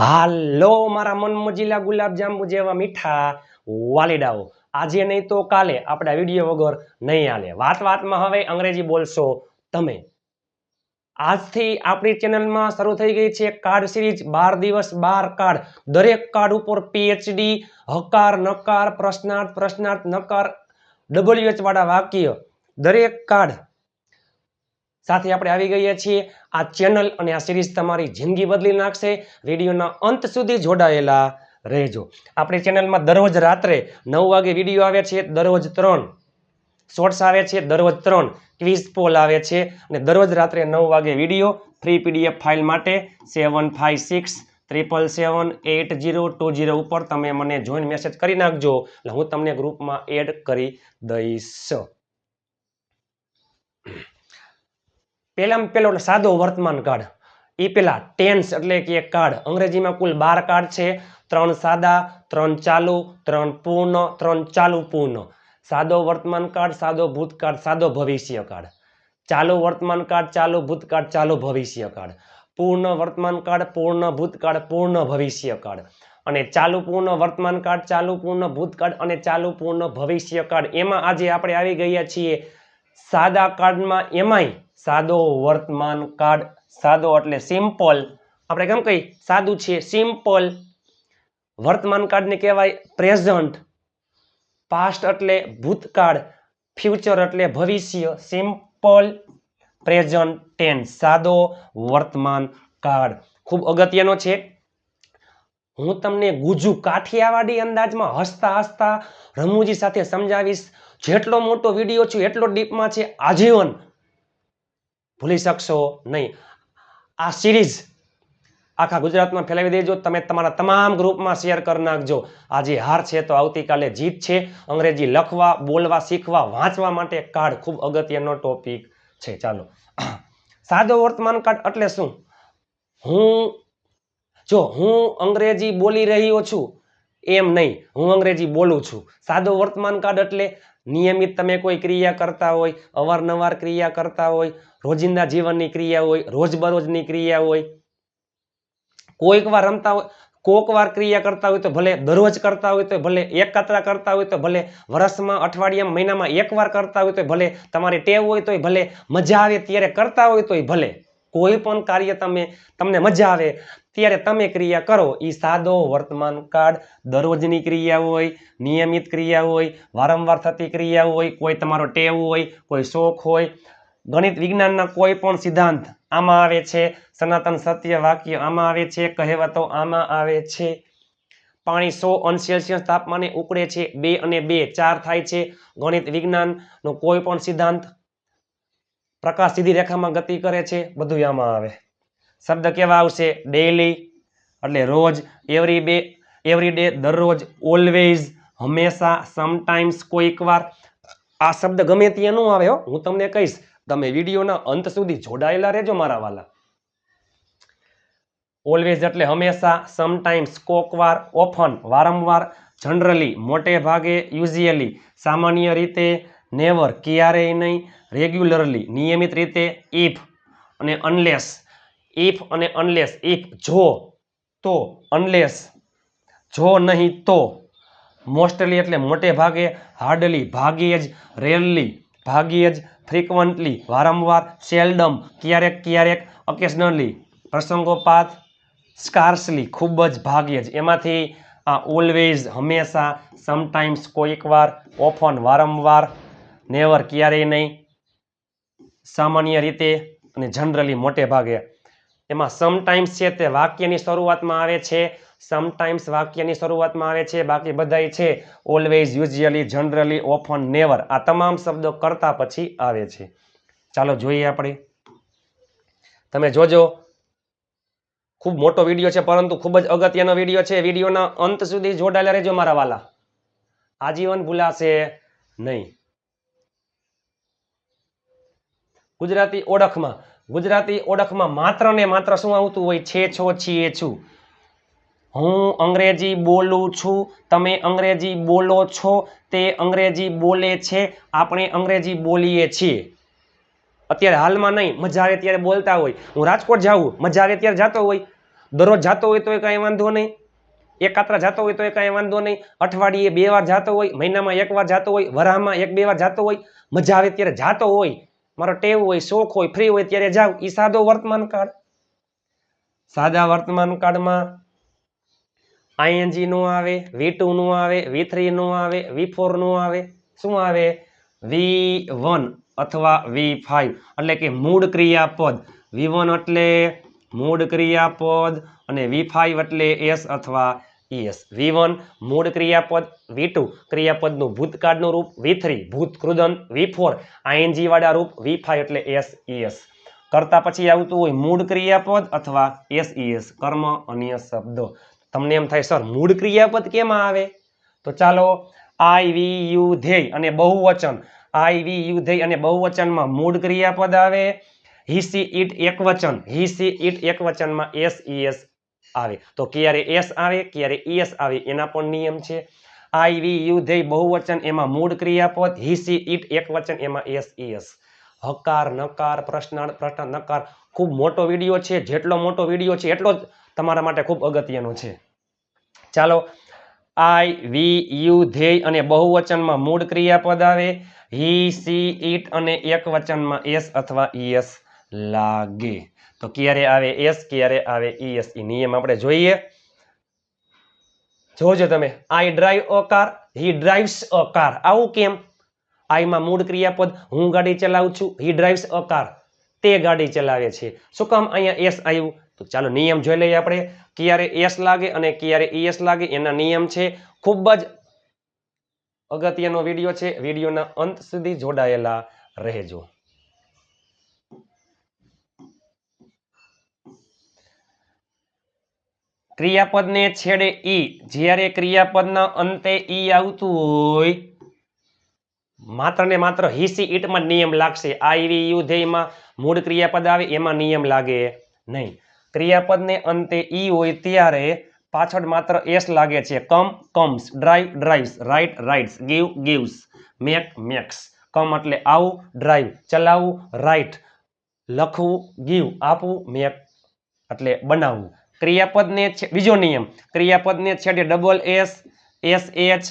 હાલો, મારા મનમજીલા ગુલાબજાંબુ જેવા મીઠા વાલીડાઓ. આજે નહીં તો કાલે આપણા વીડિયો વગર નહીં હાલે. વાત વાતમાં હવે અંગ્રેજી બોલશો તમે. આજથી આપણી ચેનલમાં શરૂ થઈ ગઈ છે કાર્ડ સિરીઝ. બાર દિવસ, બાર કાર્ડ. દરેક કાર્ડ ઉપર પીએચડી હકાર, નકાર, પ્રશ્નાર્થ પ્રશ્નાર્થ, નકાર ડબલ્યુએચ વાળા વાક્ય. દરેક કાર્ડ સાથે આપણે આવી ગયા છીએ. આ ચેનલ અને આ સિરીઝ તમારી જિંદગી બદલી નાખશે. વિડીયોના અંત સુધી જોડાયેલા રહેજો. આપણી ચેનલમાં દરરોજ રાત્રે નવ વાગે વીડિયો આવે છે, દરરોજ ત્રણ. શોર્ટ્સ આવે છે, દરરોજ ત્રણ. ક્વિઝ પોલ આવે છે અને દરરોજ રાત્રે નવ વાગે વીડિયો ફ્રી પીડીએફ ફાઇલ માટે seven five six triple seven eight zero two zero ઉપર તમે મને જોઈન મેસેજ કરી નાખજો. એટલે હું તમને ગ્રુપમાં એડ કરી દઈશ. પહેલામાં પહેલો સાદો વર્તમાન કાળ એ પેલા ટેન્સ એટલે કે એક કાર્ડ અંગ્રેજીમાં કુલ બાર કાર્ડ છે. ત્રણ સાદા, ત્રણ ચાલુ, ત્રણ પૂર્ણ, ત્રણ ચાલુ પૂર્ણ. સાદો વર્તમાન કાળ સાદો ભૂતકાળ સાદો ભવિષ્ય કાળ ચાલુ વર્તમાન કાળ ચાલુ ભૂતકાળ ચાલુ ભવિષ્ય કાળ પૂર્ણ વર્તમાન કાળ પૂર્ણ ભૂતકાળ પૂર્ણ ભવિષ્ય કાળ અને ચાલુ પૂર્ણ વર્તમાન કાળ ચાલુ પૂર્ણ ભૂતકાળ અને ચાલુ પૂર્ણ ભવિષ્ય કાળ એમાં આજે આપણે આવી ગયા છીએ સાદા કાર્ડમાં એમાંય સાદો વર્તમાન કાર્ડ, સાદો એટલે સિમ્પલ આપણે કેમ કહી? સાદું છે સિમ્પલ વર્તમાન કાર્ડને કહેવાય પ્રેઝન્ટ પાસ્ટ એટલે ભૂતકાળ. ફ્યુચર એટલે ભવિષ્ય. સિમ્પલ પ્રેઝન્ટ ટેન્સ સાદો વર્તમાન કાર્ડ. ખૂબ અગત્યનો છે. હું તમને ગુજુ કાઠિયાવાડી અંદાજમાં હસતા હસતા રમૂજી સાથે સમજાવીશ. જેટલો મોટો વીડિયો છે, એટલો ડીપમાં છે, આજીવન. ભૂલી શકશો નહીં. આ સિરીઝ આખા ગુજરાતમાં ફેલાવી દેજો, તમે તમારા તમામ ગ્રુપમાં શેર કરી નાખજો. આજે હાર છે તો આવતીકાલે જીત છે. અંગ્રેજી લખવા, બોલવા, શીખવા, વાંચવા માટે કાર્ડ ખૂબ અગત્યનો ટોપિક છે. ચાલો. સાદો વર્તમાન કાર્ડ એટલે શું? હું, જો હું અંગ્રેજી બોલી રહ્યો છું, એમ નહીં. હું અંગ્રેજી બોલું છું. સાદો વર્તમાન કાર્ડ એટલે નિયમિત તમે કોઈ ક્રિયા કરતા હોય, અવારનવાર ક્રિયા કરતા હોય, રોજિંદા જીવનની ક્રિયા હોય, રોજબરોજની ક્રિયા હોય, કોઈક વાર રમતા હોય, કોક વાર ક્રિયા કરતા હોય તો ભલે દરરોજ કરતા હોય તો ભલે એક કતરા કરતા હોય તો ભલે વર્ષમાં અઠવાડિયામાં મહિનામાં એક વાર કરતા હોય તો ભલે તમારી ટેવ હોય તોય ભલે મજા આવે ત્યારે કરતા હોય તોય ભલે. કોઈ પણ કાર્ય તમે, તમને મજા આવે, ત્યારે તમે ક્રિયા કરો. એ સાદો વર્તમાન કાળ, દરરોજની ક્રિયા હોય, નિયમિત ક્રિયા હોય, વારંવાર થતી ક્રિયા હોય, કોઈ તમારો ટેવ હોય, કોઈ શોખ હોય. ગણિત વિજ્ઞાનના કોઈ પણ સિદ્ધાંત આમાં આવે છે, સનાતન સત્ય વાક્ય આમાં આવે છે, કહેવતો આમાં આવે છે. પાણી સો અંશ તાપમાને ઉકળે છે, બે અને બે ચાર થાય છે. ગણિત વિજ્ઞાનનો કોઈ પણ સિદ્ધાંત પ્રકાશ સીધી રેખામાં ગતિ કરે છે બધું આમાં આવે. શબ્દ કેવા આવશે? ડેલી એટલે રોજ એવરી ડે એવરી ડે દરરોજ ઓલવેઝ હંમેશા સમટાઈમ્સ કોઈક વાર. આ શબ્દ ગમે ત્યાં ન આવે હો. હું તમને કહીશ, તમે વિડીયોના અંત સુધી જોડાયેલા રહેજો મારા વાલા. ઓલવેઝ એટલે હંમેશા સમટાઈમ્સ કોકવાર ઓફન વારંવાર જનરલી મોટે ભાગે યુઝિયલી સામાન્ય રીતે નેવર ક્યારેય નહીં રેગ્યુલરલી નિયમિત રીતે ઇફ અને અનલેસ ઇફ અને અનલેસ ઇફ જો, તો અનલેસ જો નહીં, તો. મોસ્ટલી એટલે મોટે ભાગે હાર્ડલી ભાગ્યે જ રેરલી ભાગ્યે જ ફ્રિકવન્ટલી વારંવાર સેલ્ડમ ક્યારેક ક્યારેક ઓકેશનલી પ્રસંગોપાત સ્કાર્સલી ખૂબ જ ભાગ્યે જ. એમાંથી આ ઓલવેઝ હંમેશા સમટાઈમ્સ કોઈક વાર ઓફન વારંવાર નેવર ક્યારેય નહીં. સામાન્ય રીતે અને જનરલી મોટે ભાગે. એમાં સમટાઈમ્સ છે તે વાક્યની શરૂઆતમાં આવે છે સમટાઈમ્સ વાક્યની શરૂઆતમાં આવે છે, બાકી બધાય છે always usually generally often never આ તમામ શબ્દો કરતા પછી આવે છે. ચાલો જોઈએ આપણે. તમે જોજો. ખૂબ મોટો વીડિયો છે, પરંતુ ખૂબ જ અગત્યનો વીડિયો છે. વિડીયોના અંત સુધી જોડાયેલા રહેજો મારા વાલા. આજીવન ભૂલાશે નહીં. ગુજરાતી ઓળખમાં ગુજરાતી ઓળખમાં માત્ર ને માત્ર શું આવતું હોય? છે, છો, છીએ, છું. હું અંગ્રેજી બોલું છું, તમે અંગ્રેજી બોલો છો, તે અંગ્રેજી બોલે છે, આપણે અંગ્રેજી બોલીએ છીએ. અત્યારે હાલમાં નહીં મજા આવે ત્યારે બોલતા હોય. હું રાજકોટ જાઉં મજા આવે ત્યારે જતો હોય. દરરોજ જતો હોય તો કાંઈ વાંધો નહીં. એકાત્ર જતો હોય તો એ કાંઈ વાંધો નહીં. અઠવાડિયે બે વાર જતો હોય, મહિનામાં એક વાર જતો હોય, વરાહમાં એક બે વાર જતો હોય મજા આવે ત્યારે જાતો હોય. મારો ટેવ હોય, શોખ હોય ફ્રી હોય, ત્યારે જાવ એ સાદો વર્તમાન કાળ. સાદા વર્તમાન કાળમાં આઈએનજી નો આવે, વી ટુ નું આવે, વી થ્રી નું આવે, વી ફોરનું આવે. શું આવે? વી વન અથવા વી ફાઈવ. એટલે કે મૂળ ક્રિયાપદ. વી વન એટલે મૂળ ક્રિયાપદ અને વી ફાઈવ એટલે એસ અથવા ઈએસ વી વન મૂળ ક્રિયાપદ વી ટુ ક્રિયાપદનું ભૂતકાળનું રૂપ વી થ્રી ક્રુદન વી ફોર આઈએનજી વાળા રૂપ વી ફાઈવ એટલે એસ ઈએસ કરતા પછી આવતું હોય મૂળ ક્રિયાપદ અથવા એસ ઈએસ કર્મ, અન્ય શબ્દો. તમને એમ થાય, સર, મૂળ ક્રિયાપદ કેમાં આવે? તો ચાલો, આઈ વી યુ ધ્યેય અને બહુવચન. આઈ વી યુ ધ્યેય અને બહુવચનમાં મૂળ ક્રિયાપદ આવે. હી સી ઇટ એકવચન હી સી ઇટ એકવચનમાં એસ ઈએસ આવે. તો ક્યારે એસ આવે, ક્યારે ઈએસ આવે, એના પણ નિયમ છે. આઈ વી યુ ધ્યેય બહુવચન એમાં મૂળ ક્રિયાપદ હી સી ઇટ એકવચન એમાં એસ ઈએસ હકાર, નકાર, પ્રશ્નાર્થ પ્રશ્ન નકાર. ખૂબ મોટો વીડિયો છે. જેટલો મોટો વીડિયો છે, એટલો જ તમારા માટે ખૂબ અગત્યનો છે. ચાલો આઈ વી યુ ધ્યેય અને બહુવચનમાં મૂળ ક્રિયાપદ આવે. હી સી ઇટ અને એક વચનમાં એસ અથવા ઈએસ લાગે. તો ક્યારે આવે એસ ક્યારે આવે ઈએસ એ નિયમ આપણે જોઈએ. જોજો તમે I drive a car he drives a car આવું કેમ? આઈમાં મૂળ ક્રિયાપદ, હું ગાડી ચલાવું છું હી ડ્રાઈવ્સ અ કાર તે ગાડી ચલાવે છે. શું કામ અહીંયા એસ આવ્યું? તો ચાલો નિયમ જોઈ લઈએ આપણે. ક્યારે એસ લાગે અને ક્યારે ઈએસ લાગે, એના નિયમ છે. ખૂબ જ અગત્યનો વીડિયો છે. વિડીયોના અંત સુધી જોડાયેલા રહેજો. ક્રિયાપદને છેડે ઈ. જ્યારે ક્રિયાપદના અંતે ઈ આવતું હોય, માત્ર ને માત્ર હિસી ઈટમાં નિયમ લાગશે. આ એવી યુધેયમાં મૂળ ક્રિયાપદ આવે, એમાં નિયમ લાગે નહીં. ક્રિયાપદને અંતે ઈ હોય ત્યારે પાછળ માત્ર એસ લાગે છે. Come, comes drive drives write writes give, gives, make, makes. Come એટલે આવું, ડ્રાઈવ, ચલાવવું, રાઈટ, લખવું, ગીવ, આપવું, મેક એટલે બનાવવું. ક્રિયાપદને બીજો નિયમ. ક્રિયાપદને છેડે double S S H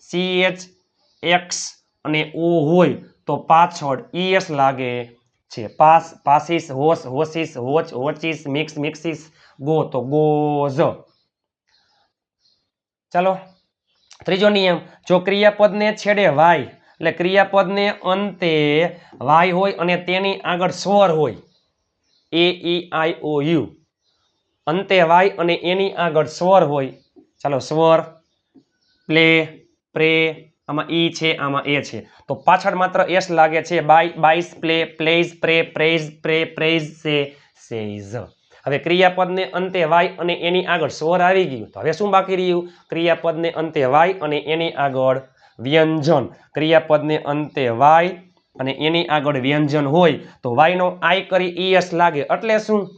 C H X અને ઓ હોય તો પાછળ ઈએસ લાગે છે. પાસ, પાસીસ હોશ હોસીસ, હોચ, હોચીસ, મિક્સ, મિક્સીસ, ગો તો ગોઝ. ચાલો, ત્રીજો નિયમ. જો ક્રિયાપદને છેડે વાય, એટલે ક્રિયાપદને અંતે વાય હોય અને તેની આગળ સ્વર હોય. એ ઈ આઈ ઓ યુ અંતે વાય અને એની આગળ સ્વર હોય. ચાલો, સ્વર, પ્લે, પ્રે, આમાં ઈ છે, આમાં એ છે. તો પાછળ માત્ર એસ લાગે છે, buy buys play, plays, pray, prays pray, prays, say, says. હવે ક્રિયાપદને અંતે વાય અને એની આગળ સ્વર આવી ગયું. તો હવે શું બાકી રહ્યું? ક્રિયાપદને અંતે વાય અને એની આગળ વ્યંજન. ક્રિયાપદને અંતે વાય અને એની આગળ વ્યંજન હોય. તો વાયનો આઈ કરી ઈએસ લાગે. એટલે શું?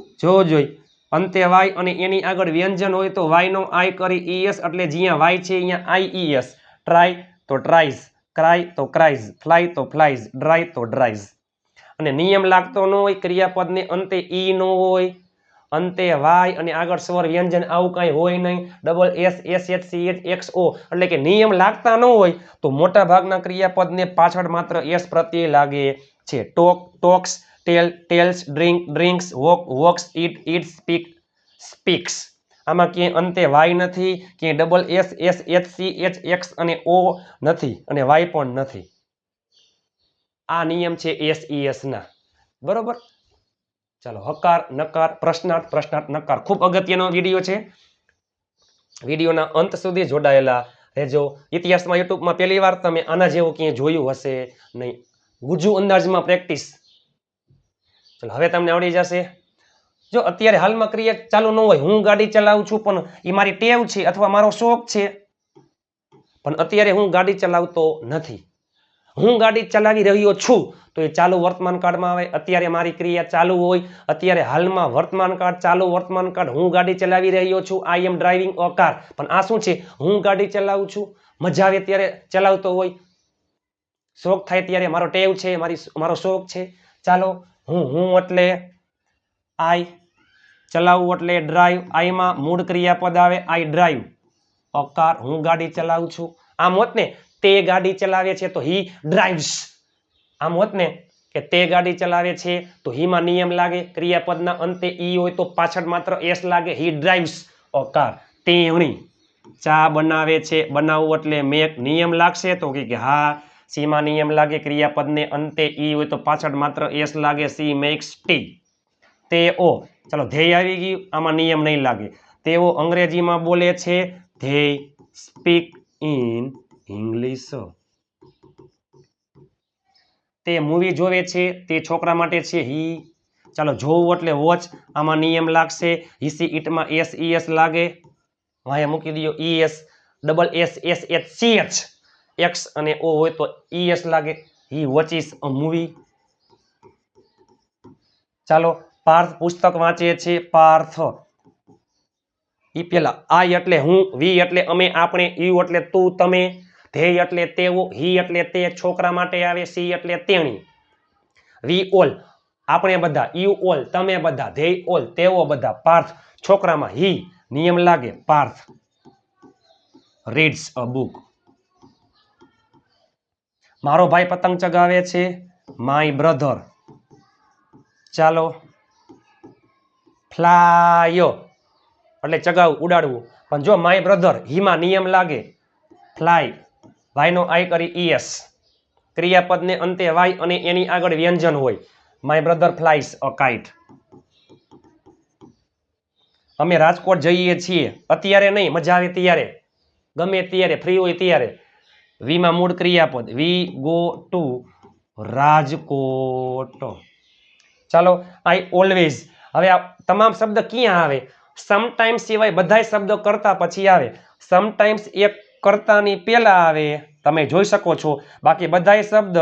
જો જોઈ. અંતે વાય અને એની આગળ વ્યંજન હોય તો વાયનો આઈ કરી ઈએસ એટલે જ્યાં વાય છે અહીંયા આઈ ઈએસ. ટ્રાય તો ટ્રાઈઝ ક્રાય તો ક્રાઇઝ ફ્લાય તો ફ્લાઇઝ ડ્રાય તો ડ્રાઈઝ અને નિયમ લાગતો ન હોય, ક્રિયાપદને અંતે ઈ ન હોય. અંતે વાય અને આગળ સ્વર વ્યંજન આવું કાંઈ હોય નહીં. Double S S, H, C, H, X, O. એટલે કે નિયમ લાગતા ન હોય, તો મોટા ભાગના ક્રિયાપદને પાછળ માત્ર એસ પ્રત્યે લાગે છે. Talk, talks tell tells drink drinks walk walks eat eat speak speaks આમાં ક્યાંય અંતે વાય નથી, ક્યાંય double S S H C H X અને ઓ નથી અને વાય પણ નથી. આ નિયમ છે એસ એસ ના. બરોબર? ચાલો, હકાર, નકાર, પ્રશ્નાર્થ પ્રશ્નાર્થ, નકાર. ખૂબ અગત્યનો વીડિયો છે. વિડીયોના અંત સુધી જોડાયેલા રહેજો. ઇતિહાસમાં, યુટ્યુબમાં પહેલી વાર તમે આના જેવું ક્યાંય જોયું હશે નહીં. ગુજુ અંદાજમાં પ્રેક્ટિસ. ચલો, હવે તમને આવડી જશે. જો અત્યારે હાલમાં ક્રિયા ચાલુ ન હોય, હું ગાડી ચલાવું છું, પણ એ મારી ટેવ છે અથવા મારો શોખ છે. પણ અત્યારે હું ગાડી ચલાવતો નથી. હું ગાડી ચલાવી રહ્યો છું, તો એ ચાલુ વર્તમાન કાળમાં આવે. અત્યારે મારી ક્રિયા ચાલુ હોય, અત્યારે હાલમાં વર્તમાન કાળ ચાલુ, વર્તમાન કાળ હું ગાડી ચલાવી રહ્યો છું. આઈ એમ ડ્રાઇવિંગ અ કાર પણ આ શું છે? હું ગાડી ચલાવું છું. મજા આવે ત્યારે ચલાવતો હોય. શોખ થાય ત્યારે મારો ટેવ છે, મારી મારો શોખ છે. ચાલો હું હું એટલે આઈ ચલાવવું એટલે ડ્રાઈવ આઈમાં મૂળ ક્રિયાપદ આવે, આઈ ડ્રાઈવ અકાર, હું ગાડી ચલાવું છું. આમ હોત ને, તે ગાડી ચલાવે છે તો હી ડ્રાઈવ્સ આમ હોત ને, કે તે ગાડી ચલાવે છે તો હીમાં નિયમ લાગે, ક્રિયાપદના અંતે ઈ હોય તો પાછળ માત્ર એસ લાગે હી ડ્રાઈવ્સ અકાર, તેણી ચા બનાવે છે બનાવવું એટલે મેક નિયમ લાગશે તો કે હા સીમાં નિયમ લાગે, ક્રિયાપદને અંતે ઈ હોય તો પાછળ માત્ર એસ લાગે, સી મેક્સ ટી. તેઓ ચાલો, ધ્યેય આવી ગયું, આમાં નિયમ નહીં લાગે. તેઓ અંગ્રેજીમાં બોલે છે, ધ્યેય સ્પીક ઇન ઇંગ્લિશ. તે મૂવી જોવે છે, તે છોકરા માટે છે, હી. ચાલો, જોવું એટલે વોચ, આમાં નિયમ લાગશે, હીસી ઇટમાં એસ ઈ એસ લાગે. વાયા મૂકી દો E S double S S H C H. X અને ઓ હોય તો ઈ એસ લાગે. હી વોચિસ અ મૂવી ચાલો, પાર્થ પુસ્તક વાંચે છે પાર્થ. ઈ પેલા આઈ એટલે હું, વી એટલે અમે, આપણે, યુ એટલે તું, તમે ધ્યેય એટલે તેઓ, હી એટલે તે છોકરા માટે આવે, સી એટલે તેણી. વી ઓલ, આપણે બધા, યુ ઓલ, તમે બધા ધ્યેય ઓલ, તેઓ બધા, પાર્થ, છોકરામાં હી, નિયમ લાગે, પાર્થ. રીડ્સ અ બુક મારો ભાઈ પતંગ ચગાવે છે માય બ્રધર ચાલો. ફ્લાયો. એટલે ચગાવવું ઉડાડવું. પણ જો માય બ્રધર હીમાં નિયમ લાગે, ફ્લાય. વાયનો આઈ કરી ઈએસ ક્રિયાપદને અંતે વાય અને એની આગળ વ્યંજન હોય. My brother flies a kite અમે રાજકોટ જઈએ છીએ. અત્યારે નહીં, મજા આવે ત્યારે. ગમે ત્યારે ફ્રી હોય ત્યારે. વીમાં મૂળ ક્રિયાપદ, વી ગો ટુ રાજકોટ. ચાલો, આઈ ઓલવેઝ હવે આ તમામ શબ્દ ક્યાં આવે? સમટાઈમ્સ સિવાય બધાય શબ્દો કરતા પછી આવે. સમટાઈમ્સ એક કરતાની પહેલા આવે. તમે જોઈ શકો છો. બાકી બધાય શબ્દ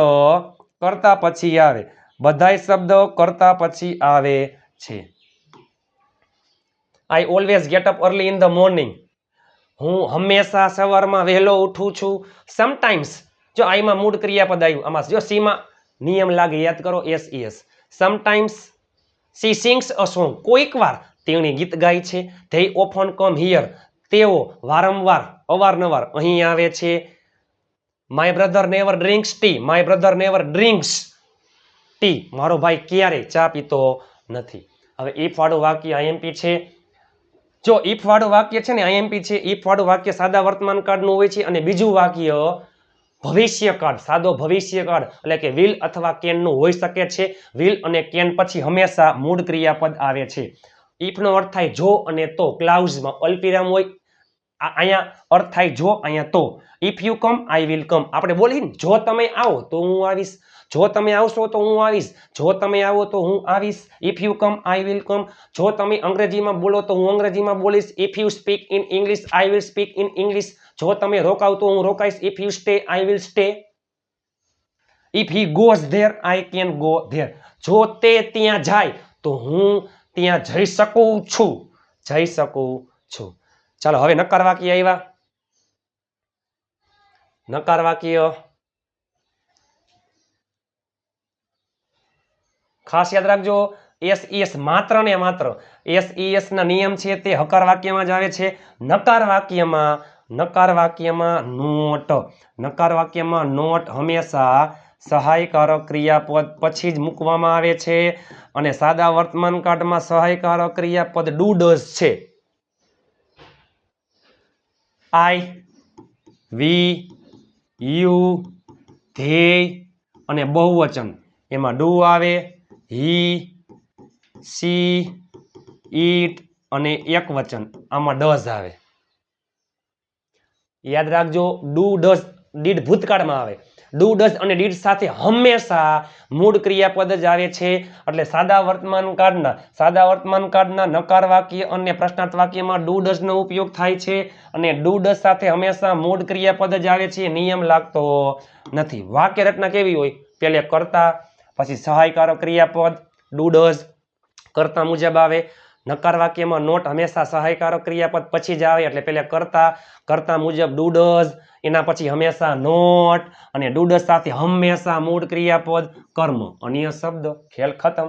કરતા પછી આવે. બધાય શબ્દ કરતા પછી આવે છે. I always get up early in the morning હું હંમેશા સવારમાં વહેલો ઉઠું છું. સમટાઈમ્સ જો આઈમાં મૂળ ક્રિયાપદ આવ્યું, આમાં જો સીમાં નિયમ લાગે, યાદ કરો S S sometimes she sings a song કોઈક વાર તેણી ગીત ગાય છે. ધે ઓફન કમ હિયર તેઓ વારંવાર, અવારનવાર અહીં આવે છે. My brother never drinks tea my brother never drinks tea મારો ભાઈ ક્યારે ચા પીતો નથી. હવે એ ફાળો વાક્ય આઈએમપી છે. જો ઇફ વાળું વાક્ય છે ને આઈએમપી છે ઇફ વાળું વાક્ય સાદા વર્તમાન કાળનું હોય છે અને બીજું વાક્ય ભવિષ્ય કાળ સાદો ભવિષ્ય કાળ એટલે કે વિલ અથવા કેનનું હોઈ શકે છે. વિલ અને કેન પછી હંમેશા મૂળ ક્રિયાપદ આવે છે. ઇફનો અર્થ થાય જો અને તો ક્લાઉઝમાં અલ્પિરામ હોય અહીંયા અર્થ થાય જો, અહીંયા તો. If you come I will come આપણે બોલીએ ને, જો તમે આવો, તો હું આવીશ. જો તમે આવશો તો હું આવીશ. જો તમે આવો તો હું આવીશ. If you come I will come જો તમે અંગ્રેજીમાં બોલો તો હું અંગ્રેજીમાં બોલીશ. If you speak in English I will speak in English જો તમે રોકાવ તો હું રોકાઈશ. If you stay I will stay if he goes there I can go there જો તે ત્યાં જાય, તો હું ત્યાં જઈ શકું છું. જઈ શકું છું. ચાલો, હવે નકાર વાક્ય આવ્યા. નકાર વાક્ય ખાસ યાદ રાખજો એસ એસ માત્ર ને માત્ર એસ એસ ના નિયમ છે તે હકાર વાક્યમાં જ આવે છે. નકાર વાક્યમાં નકાર વાક્યમાં નોટ, નકાર વાક્યમાં નોટ હંમેશા સહાયકારક ક્રિયાપદ પછી જ મૂકવામાં આવે છે અને સાદા વર્તમાન કાળમાં સહાયકારક ક્રિયાપદ ડુ ડઝ છે. આઈ, વી, યુ ધ્યેય અને બહુવચન. એમાં ડુ આવે? હી, સી, ઈટ અને એક વચન. આમાં ડઝ આવે. યાદ રાખજો, ડુ ડઝ ડીડ ભૂતકાળમાં આવે. ડુ ડઝ અને ડીડ સાથે હંમેશા મૂળ ક્રિયાપદ જ આવે છે. એટલે સાદા વર્તમાન કાળના, સાદા વર્તમાન કાળના નકાર વાક્ય અને પ્રશ્નાર્થ વાક્યમાં ડુ ડઝનો ઉપયોગ થાય છે અને ડુ ડઝ સાથે હંમેશા મૂળ ક્રિયાપદ જ આવે છે. નિયમ લાગતો નથી. વાક્ય રચના કેવી હોય? પેલે કરતા પછી સહાયકારો ક્રિયાપદ ડુ કરતા મુજબ આવે. નકાર વાક્યમાં નોટ હંમેશા સહાયકારક ક્રિયાપદ પછી જ આવે, એટલે પહેલાં કરતા કરતા મુજબ ડુડસ, એના પછી હંમેશા નોટ અને ડુડસ સાથે હંમેશા મૂળ ક્રિયાપદ કર્મ. અન્ય શબ્દ, ખેલ ખતમ.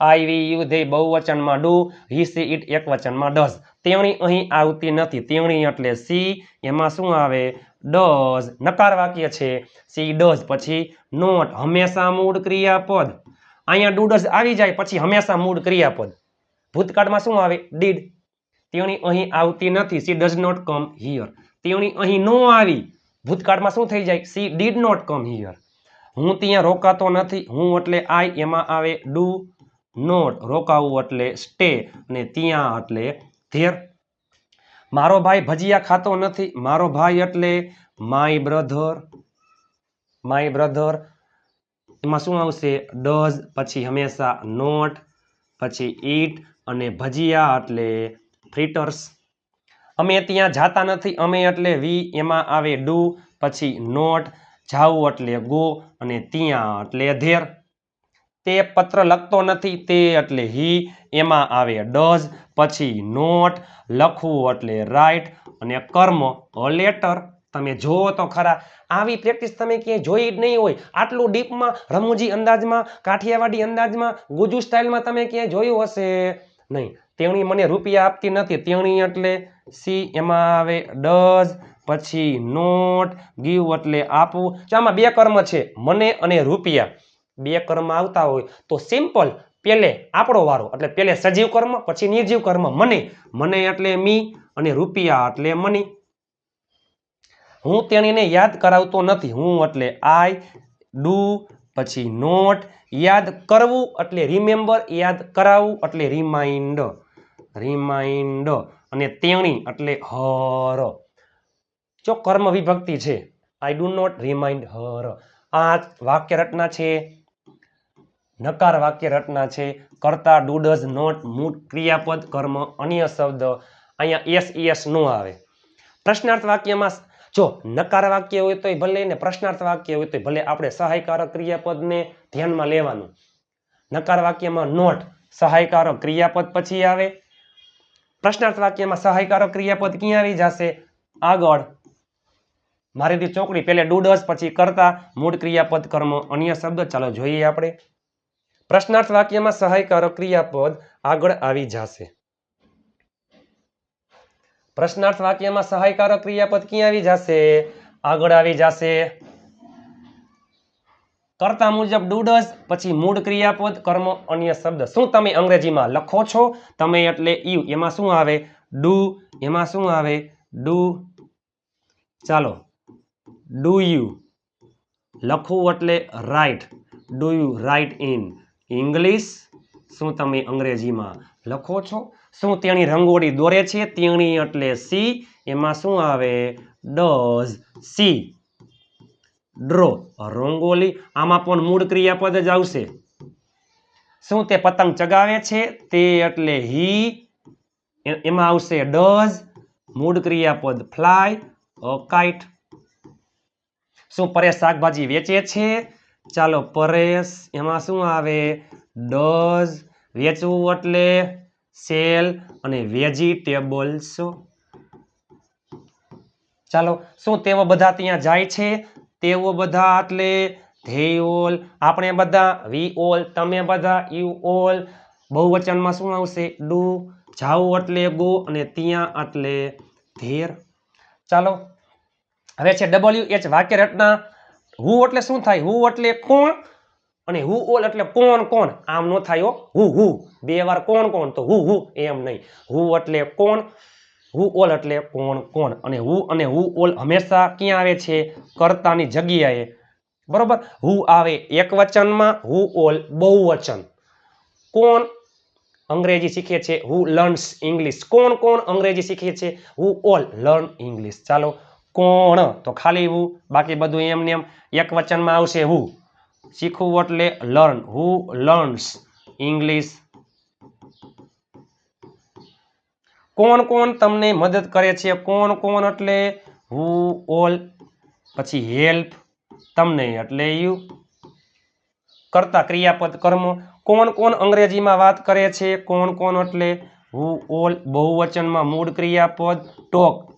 આઈ યુ ધે બહુવચનમાં ડુ, હી સી ઇટ એક વચનમાં ડસ તેણી અહીં આવતી નથી, તેણી એટલે સી. એમાં શું આવે? ડઝ નકાર વાક્ય છે? She does. પછી નોટ. હંમેશા મૂળ ક્રિયાપદ. અહીંયા ડુ ડઝ આવી જાય, પછી હંમેશા મૂળ ક્રિયાપદ. ભૂતકાળમાં શું આવે? ડીડ. તેણી અહીં આવતી નથી. She does not come here. તેણી અહીં નો આવી. ભૂતકાળમાં શું થઈ જાય? She did not come here. હું ત્યાં રોકાતો નથી. હું એટલે આઈ. એમાં આવે ડુ નોટ. રોકાવું એટલે સ્ટે. અને ત્યાં એટલે ધેર. મારો ભાઈ ભજીયા ખાતો નથી. મારો ભાઈ એટલે માય બ્રધર માય બ્રધર એમાં શું આવશે? ડઝ પછી હંમેશા નોટ પછી ઈટ અને ભજીયા એટલે ફ્રીટર્સ અમે ત્યાં જાતા નથી. અમે એટલે વી એમાં આવે ડુ પછી નોટ જાવું એટલે ગો અને ત્યાં એટલે ધેર તે પત્ર લખતો નથી તે એટલે હી એમાં આવે ડઝ, પછી નોટ, લખવું એટલે રાઇટ અને કર્મ લેટર. તમે જુઓ તો ખરા, આવી પ્રેક્ટિસ તમે ક્યાંય જોઈ જ નહીં હોય. આટલું ડીપમાં રમૂજી અંદાજમાં, કાઠિયાવાડી અંદાજમાં, ગુજુ સ્ટાઇલમાં તમે ક્યાંય જોયું હશે? નહીં. તેણી મને રૂપિયા આપતી નથી. તેણી એટલે સી, એમાં આવે ડઝ, પછી નોટ, ગીવ એટલે આપવું. આમાં બે કર્મ છે, મને અને રૂપિયા. બે કર્મ આવતા હોય તો સિમ્પલ પેલે આપણો વારો, એટલે પેલે સજીવ કર્મ, પછી નિર્જીવ કર્મ, મને. મને એટલે મી અને રૂપિયા એટલે મની. હું તેણીને યાદ કરાવતો નથી. હું એટલે આઈ, ડુ, પછી નોટ, યાદ કરવું એટલે રિમેમ્બર યાદ કરાવવું એટલે રિમાઇન્ડ રિમાઇન્ડ અને તેણી એટલે હર. જો કર્મ વિભક્તિ છે I do not remind her. આ વાક્ય રચના છે. નકાર વાક્ય રચના છે. કરતા ડુ ડઝ નોટ મૂળ ક્રિયાપદ, કર્મ, અન્ય શબ્દ. અહીંયા એસ એસ નો આવે. પ્રશ્નાર્થ વાક્યમાં જો નકાર વાક્ય હોય તોય ભલે ને પ્રશ્નાર્થ વાક્ય હોય તોય ભલે આપણે સહાયકારક ક્રિયાપદને ધ્યાનમાં લેવાનું. નકાર વાક્યમાં નોટ સહાયકારક ક્રિયાપદ પછી આવે. પ્રશ્નાર્થ વાક્યમાં સહાયકારક ક્રિયાપદ ક્યાં આવી જશે? આગળ. મારીથી ચોકડી પહેલે ડુડસ, પછી કરતા, મૂળ ક્રિયાપદ, કર્મ, અન્ય શબ્દ. ચાલો જોઈએ આપણે. પ્રશ્નાર્થ વાક્યમાં સહાયકારક ક્રિયાપદ આગળ આવી જશે. પ્રશ્નાર્થ વાક્યમાં સહાયકારક ક્રિયાપદ ક્યાં આવી જશે? આગળ આવી જશે. કરતા મુજબ ડુડસ, પછી મૂળ ક્રિયાપદ, કર્મ, અન્ય શબ્દ. શું તમે અંગ્રેજીમાં લખો છો? તમે એટલે યુ એમાં શું આવે? ડુ, એમાં શું આવે? ડુ. ચાલો. Do you? લખવું એટલે write do you write in? English, શું તમે અંગ્રેજીમાં લખો છો? શું તેણી રંગોળી દોરે છે? તેણી એટલે સી. એમાં શું આવે? Does she. ડ્રો રંગોલી આમાં પણ મૂળ ક્રિયાપદ જ આવશે. શું તે પતંગ ચગાવે છે? તે એટલે હી. એમાં આવશે ડઝ. મૂળ ક્રિયાપદ ફ્લાય કાઇટ. શું પરેશ શાકભાજી વેચે છે? ચાલો પરેશ, એમાં શું આવે? ડઝ, વેચવું એટલે સેલ અને વેજીટેબલ્સ. ચાલો, શું તેઓ બધા ત્યાં જાય છે? તેઓ બધા એટલે ધે ઓલ. આપણે બધા, વી ઓલ, તમે બધા, યુ ઓલ. બહુવચનમાં શું આવશે? ડુ જાવું એટલે ગો અને ત્યાં એટલે ધેર. ચાલો, હવે છે ડબલ્યુ એચ વાક્ય રચના હુ એટલે શું થાય? હું એટલે કોણ? અને હુ ઓલ એટલે કોણ કોણ? આમ નો થાય હો. હુ બે વાર કોણ કોણ? તો હુ હુ. એમ નહીં. હુ એટલે કોણ? હુ ઓલ એટલે કોણ કોણ? અને હુ અને હુ ઓલ હંમેશા ક્યાં આવે છે? કર્તાની જગ્યાએ. બરોબર? હુ આવે એક વચનમાં, હુ ઓલ બહુવચન. કોણ અંગ્રેજી શીખે છે? Who learns English. કોણ કોણ અંગ્રેજી શીખે છે? Who all learn English. ચાલો કોણ? તો ખાલી હું. બાકી બધું એમ ને એમ એક વચનમાં આવશે હું. શીખવું એટલે લર્ન હુ લર્ન્સ ઇંગ્લિશ કોણ કોણ તમને મદદ કરે છે? કોણ કોણ એટલે હુ ઓલ પછી હેલ્પ તમને એટલે યુ કરતા ક્રિયાપદ કર્મ. કોણ કોણ અંગ્રેજીમાં વાત કરે છે? કોણ કોણ એટલે હુ ઓલ બહુવચનમાં મૂળ ક્રિયાપદ. ટોક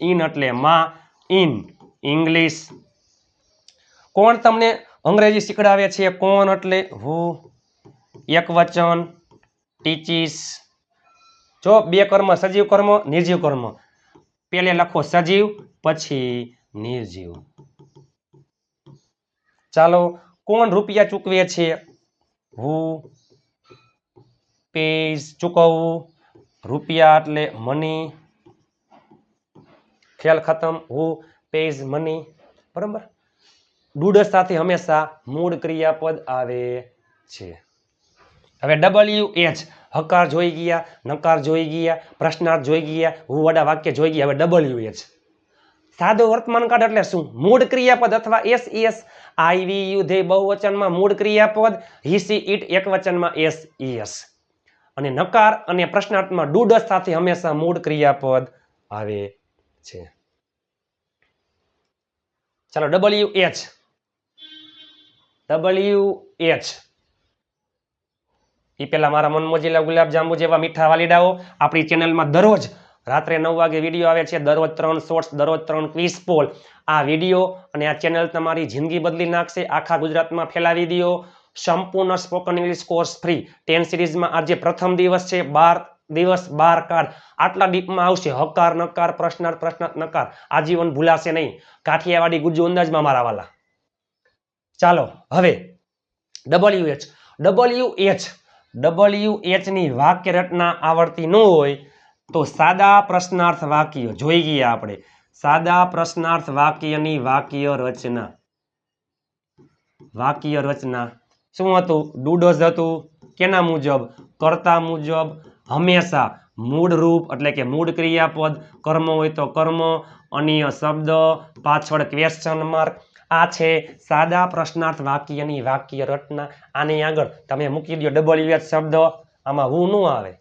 ઇન એટલે માં ઇન ઇંગ્લિશ. કોણ તમને અંગ્રેજી શીખડાવે છે? કોણ એટલે હુ? એક વચન, ટીચીસ. જો બે કર્મ, સજીવ કર્મ, નિર્જીવ કર્મ. પેલે લખો સજીવ, પછી નિર્જીવ. ચાલો, કોણ રૂપિયા ચૂકવે છે? હુ. પેઝ ચૂકવવું. રૂપિયા એટલે મની. ખ્યાલ ખતમ હુ પેઝ મની બરાબર? ડુડસ સાથે હંમેશા મૂળ ક્રિયાપદ આવે છે. હવે ડબલ્યુ એચ હકાર જોઈ ગયા, નકાર જોઈ ગયા, પ્રશ્નાર્થ જોઈ ગયા હું વડા વાક્ય જોઈ ગયા, હવે ડબલ્યુ એચ સાદો વર્તમાન કાળ એટલે શું? મૂળ ક્રિયાપદ અથવા S S I we you they બહુવચનમાં મૂળ ક્રિયાપદ હી સી ઇટ એકવચનમાં એસ એસ અને નકાર અને પ્રશ્નાર્થમાં ડુડસ સાથે હંમેશા મૂળ ક્રિયાપદ આવે છે. ચાલો ડબલ્યુ એચ ડબલ્યુ એચ એ પહેલા મારા મનમોજીલા ગુલાબજાંબુ જેવા મીઠા વાલીડાઓ આપણી ચેનલમાં દરરોજ રાત્રે નવ વાગે વીડિયો આવે છે. દરરોજ ત્રણ શોર્ટ્સ દરરોજ ત્રણ ક્વિઝ પોલ આ વીડિયો અને આ ચેનલ તમારી જિંદગી બદલી નાખશે. આખા ગુજરાતમાં ફેલાવી દો. સંપૂર્ણ spoken English course free ten સિરીઝમાં આજે પ્રથમ દિવસ છે. બાર દિવસ, બાર, કાળ. આટલા ડીપમાં આવશે. હકાર, નકાર, પ્રશ્નાર્થ પ્રશ્નાર્થ, નકાર. આજીવન ભૂલાશે નહીં. કાઠિયાવાડી ગુજુ અંદાજમાં મારા વાલા. ચાલો, હવે W H W H W એચની વાક્ય રચના આવડતી ન હોય તો સાદા પ્રશ્નાર્થ વાક્ય જોઈ ગયા આપણે. સાદા પ્રશ્નાર્થ વાક્યની વાક્ય રચના. વાક્ય રચના. શું હતું? ડુડોઝ હતું? કેના મુજબ? કર્તા મુજબ? હંમેશા મૂળ રૂપ એટલે કે મૂળ ક્રિયાપદ, કર્મ હોય તો કર્મ, અન્ય શબ્દ, પાછળ ક્વેશ્ચન માર્ક આ છે સાદા પ્રશ્નાર્થ વાક્યની વાક્ય રચના. આની આગળ તમે મૂકી દો ડબલ યુએચ શબ્દ. આમાં હું નું આવે?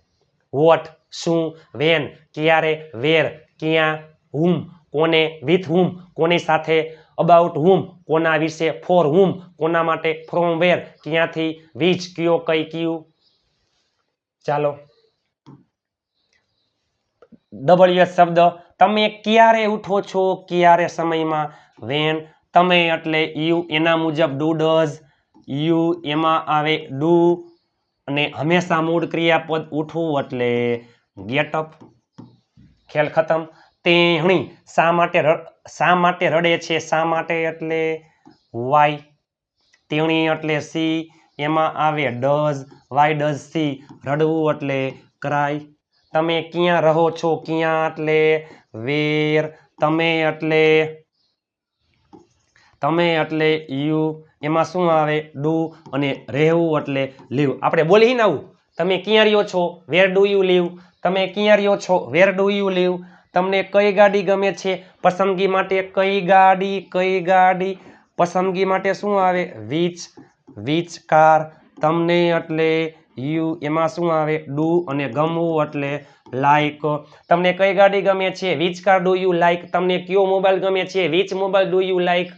વોટ શું વેન ક્યારે વેર ક્યાં હુમ કોને વિથ હુમ કોની સાથે અબાઉટ હુમ કોના વિશે ફોર હુમ કોના માટે ફ્રોમ વેર ક્યાંથી વીજ કયો, કઈ, કયું? ચાલો. ડબલ્યુ શબ્દ. તમે ક્યારે ઉઠો છો? ક્યારે સમયમાં? વેન તમે એટલે યુ એના મુજબ ડુ ડઝ? યુ એમાં આવે ડુ અને હંમેશા મૂળ ક્રિયાપદ ઉઠવું એટલે ગેટ અપ. ખેલ ખતમ. તેણી શા માટે શા માટે રડે છે? શા માટે એટલે વાય? તેણી એટલે સી. એમાં આવે ડઝ. Why does she. રડવું એટલે ક્રાય. તમે ક્યાં રહો છો? ક્યાં એટલે વેર? તમે એટલે તમે એટલે યુ. એમાં શું આવે? ડુ અને રહેવું એટલે લીવ. આપણે બોલી ને આવું. તમે ક્યાં રહ્યો છો? Where do you live? તમે ક્યાં રહ્યો છો? Where do you live? તમને કઈ ગાડી ગમે છે? પસંદગી માટે કઈ ગાડી? કઈ ગાડી? પસંદગી માટે શું આવે? Which which car. તમને એટલે યુ એમાં શું આવે? ડુ અને ગમવું એટલે લાઈક તમને કઈ ગાડી ગમે છે? Which car do you like તમને કયો મોબાઈલ ગમે છે? Which mobile do you like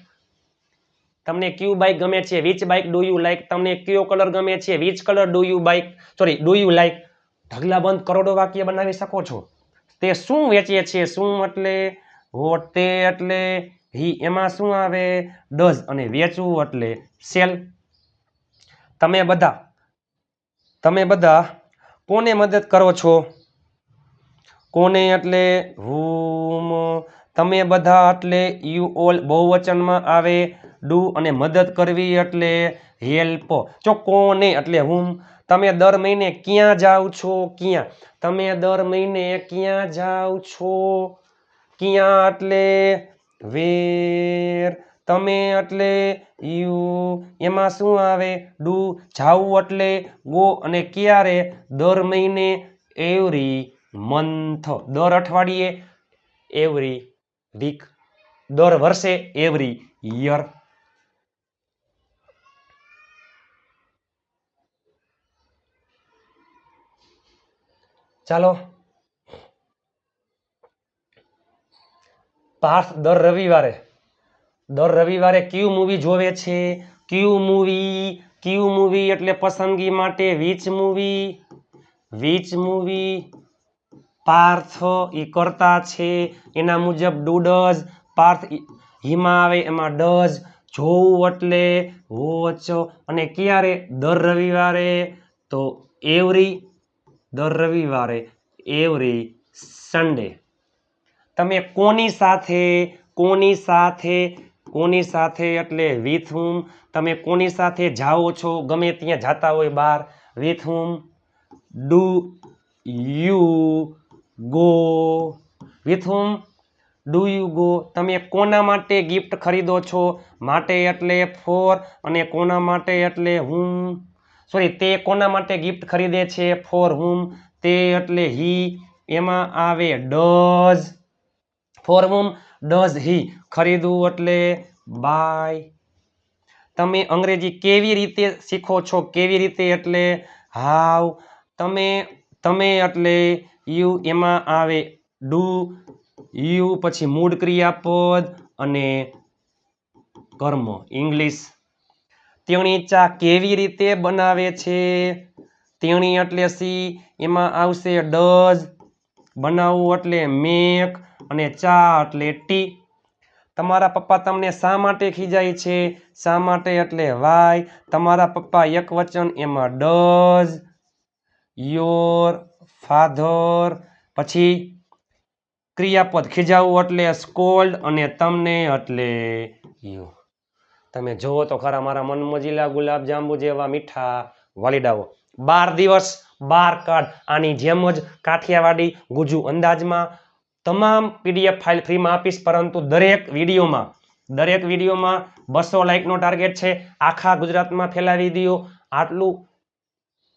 તમને કયું બાઇક ગમે છે? Which bike do you like તમને કયો કલર ગમે છે? Which colour do you bike sorry do you like ઢગલાબંધ કરોડો વાક્ય બનાવી શકો છો. તે શું વેચે છે? શું એટલે? વોટ તે એટલે. હી એમાં શું આવે? ડઝ. અને વેચવું એટલે સેલ તમે બધા તમે બધા કોને મદદ કરો છો? કોને એટલે હુમ તમે બધા એટલે યુ ઓલ બહુવચનમાં આવે, ડુ અને મદદ કરવી એટલે હેલ્પ. જો કોને એટલે હુમ તમે દર મહિને ક્યાં જાઓ છો? ક્યાં? તમે દર મહિને ક્યાં જાઓ છો? ક્યાં એટલે? વેર? તમે એટલે યુ, એમાં શું આવે? ડુ જાવું એટલે ગો અને ક્યારે? દર મહિને એવરી મંથ. દર અઠવાડિયે એવરી વીક. દર વર્ષે એવરી યર. ચાલો. પાર્થ દર રવિવારે. દર રવિવારે કયું મૂવી જોવે છે? કયું મૂવી કયું મૂવી એટલે પસંદગી માટે which movie which movie Parth એ કરતા છે? એના મુજબ ડુડઝ પાર્થ હિમા હિમાં આવે, એમાં ડઝ જોવું એટલે વોચ. અને ક્યારે? દર રવિવારે. તો એવરી, દર રવિવારે, એવરી સન્ડે તમે કોની સાથે કોની સાથે કોની સાથે એટલે વિથ હુમ તમે કોની સાથે જાઓ છો? ગમે ત્યાં જાતા હોય બહાર. With whom do you go with whom do you go તમે કોના માટે ગિફ્ટ ખરીદો છો? માટે એટલે ફોર અને કોના માટે એટલે હું સોરી તે કોના માટે ગિફ્ટ ખરીદે છે? ફોર હુમ તે એટલે હી એમાં આવે does for whom does he. ખરીદવું એટલે બાય. તમે અંગ્રેજી કેવી રીતે શીખો છો? કેવી રીતે એટલે હાવ. તમે તમે એટલે યુ એમાં આવે ડુ, યુ પછી મૂળ ક્રિયાપદ અને કર્મ, ઇંગ્લિશ. તેણી ચા કેવી રીતે બનાવે છે? તેણી એટલે સી, એમાં આવશે ડઝ. બનાવવું એટલે મેક. અને ચા એટલે ટી તમારા પપ્પા તમને શા માટે ખીજાય છે? શા માટે? એટલે વાય, તમારા પપ્પા એક વચન એમાં ડઝ યોર ફાધર પછી ક્રિયાપદ ખીજાવવું એટલે સ્કોલ્ડ અને તમને એટલે યુ તમે જુઓ તો ખરા મારા મનમજીલા ગુલાબજાંબુ જેવા મીઠા વાલીડાઓ. બાર દિવસ બાર કાર્ડ આની જેમ જ કાઠિયાવાડી ગુજુ અંદાજમાં તમામ પીડીએફ ફાઇલ ફ્રીમાં આપીશ, પરંતુ દરેક વિડીયોમાં દરેક વિડીયોમાં બસો લાઇકનો ટાર્ગેટ છે. આખા ગુજરાતમાં ફેલાવી દો આટલું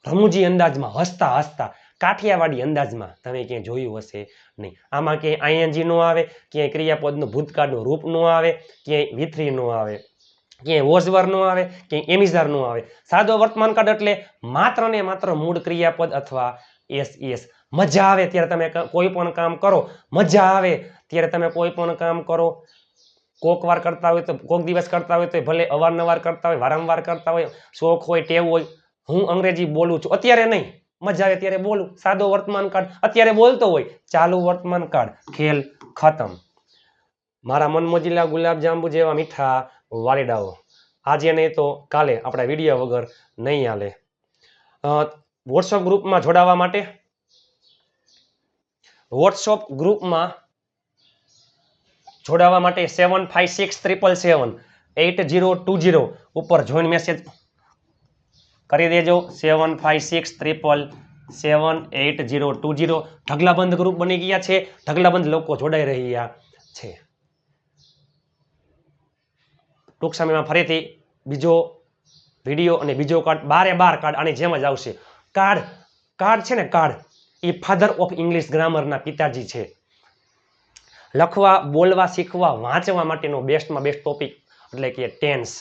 રમૂજી અંદાજમાં, હસતા હસતા, કાઠિયાવાડી અંદાજમાં તમે ક્યાંય જોયું હશે નહીં. આમાં ક્યાંય આઈએનજી નો આવે, ક્યાંય ક્રિયાપદનું ભૂતકાળનું રૂપ નો આવે, ક્યાંય વિથરી નો આવે, ક્યાંય વોઝવર નો આવે, ક્યાંય એમિઝાર નો આવે. સાદો વર્તમાન કાર્ડ એટલે માત્ર ને માત્ર મૂળ ક્રિયાપદ અથવા એસ એસ મજા આવે ત્યારે તમે કોઈ પણ કામ કરો. મજા આવે ત્યારે તમે કોઈ પણ કામ કરો. કોક વાર કરતા હોય તો, કોક દિવસ કરતા હોય તો ભલે અવારનવાર કરતા હોય, વારંવાર કરતા હોય, શોખ હોય, ટેવ હોય. હું અંગ્રેજી બોલું છું. અત્યારે નહીં. મજા આવે ત્યારે બોલું. સાદો વર્તમાન કાળ. અત્યારે બોલતો હોય. ચાલુ વર્તમાન કાળ. ખેલ ખતમ. મારા મનમોજીલા ગુલાબજાંબુ જેવા મીઠા વાલીડાઓ. આજે નહીં તો કાલે આપણા વીડિયો વગર નહીં હાલે. વોટ્સઅપ ગ્રુપમાં જોડાવા માટે વોટ્સઅપ ગ્રુપમાં જોડાવા માટે seven five six triple seven eight zero two zero ઉપર જોઈન મેસેજ કરી દેજો. Seven five six triple seven eight zero two zero ઢગલાબંધ group બની ગયા છે. ઢગલાબંધ લોકો જોડાઈ રહ્યા છે. ટૂંક સમયમાં ફરીથી બીજો વીડિયો અને બીજો કાર્ડ બારે બાર કાર્ડ આની જેમ જ આવશે. કાર્ડ કાર્ડ છે ને કાર્ડ એ ફાધર ઓફ ઇંગ્લિશ ગ્રામરના પિતાજી છે. લખવા, બોલવા, શીખવા, વાંચવા માટેનો બેસ્ટમાં બેસ્ટ ટોપિક એટલે કે ટેન્સ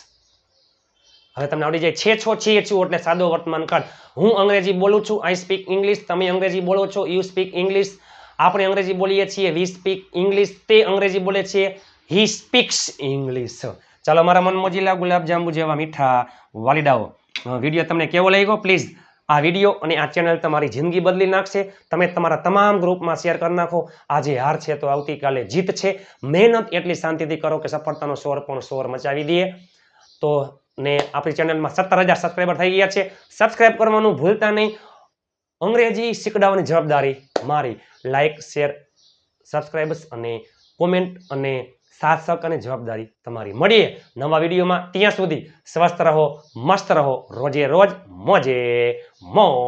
હવે તમને આવડી જાય, છે છો, છીએ છું, એટલે સાદો વર્તમાન કાળ. હું અંગ્રેજી બોલું છું આઈ સ્પીક ઇંગ્લિશ તમે અંગ્રેજી બોલો છો યુ સ્પીક ઇંગ્લિશ આપણે અંગ્રેજી બોલીએ છીએ વી સ્પીક ઇંગ્લિશ તે અંગ્રેજી બોલે છે હી સ્પીક્સ ઇંગ્લિશ ચાલો, મારા મનમોજીલા ગુલાબ જાંબુ જેવા મીઠા વાલીડાઓ. વીડિયો તમને કેવો લાગ્યો? પ્લીઝ આ વીડિયો અને આ ચેનલ તમારી જિંદગી બદલી નાખશે. તમે તમારા તમામ ગ્રુપમાં શેર કરી નાખો. આજે હાર છે તો આવતીકાલે જીત છે. મહેનત એટલી શાંતિથી કરો કે સફળતાનો સ્વર પણ સ્વર મચાવી દઈએ. તો ને આપણી ચેનલમાં સત્તર હજાર સબસ્ક્રાઈબર થઈ ગયા છે. સબસ્ક્રાઈબ કરવાનું ભૂલતા નહીં. અંગ્રેજી શીખડાવવાની જવાબદારી મારી. લાઇક, શેર સબસ્ક્રાઈબર્સ અને કોમેન્ટ અને સાથ અને જવાબદારી તમારી. મળીએ નવા વિડીયોમાં. ત્યાં સુધી સ્વસ્થ રહો, મસ્ત રહો. રોજે રોજ મોજે મોજ.